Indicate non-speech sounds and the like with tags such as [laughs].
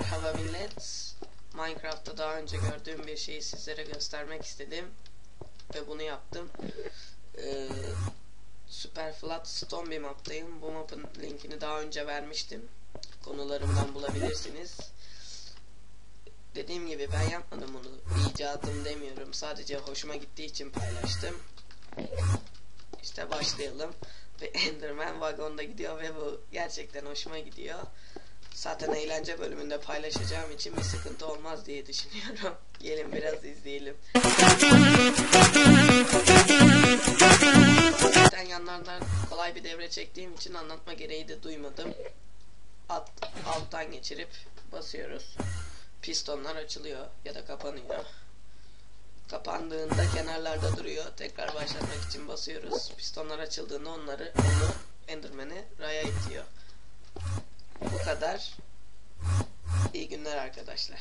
Merhaba millet. Minecraft'ta daha önce gördüğüm bir şeyi sizlere göstermek istedim. Ve bunu yaptım. Ee, Super Flat Stone bir maptayım. Bu mapın linkini daha önce vermiştim. Konularımdan bulabilirsiniz. Dediğim gibi ben yapmadım bunu. İcadım demiyorum. Sadece hoşuma gittiği için paylaştım. İşte başlayalım. Ve [laughs] Enderman vagonda gidiyor ve bu gerçekten hoşuma gidiyor. Zaten eğlence bölümünde paylaşacağım için bir sıkıntı olmaz diye düşünüyorum. [laughs] Gelin biraz izleyelim. Zaten yanlardan kolay bir devre çektiğim için anlatma gereği de duymadım. Alt, alttan geçirip basıyoruz. Pistonlar açılıyor ya da kapanıyor. Kapandığında kenarlarda duruyor. Tekrar başlatmak için basıyoruz. Pistonlar açıldığında onları onu kadar. İyi günler arkadaşlar.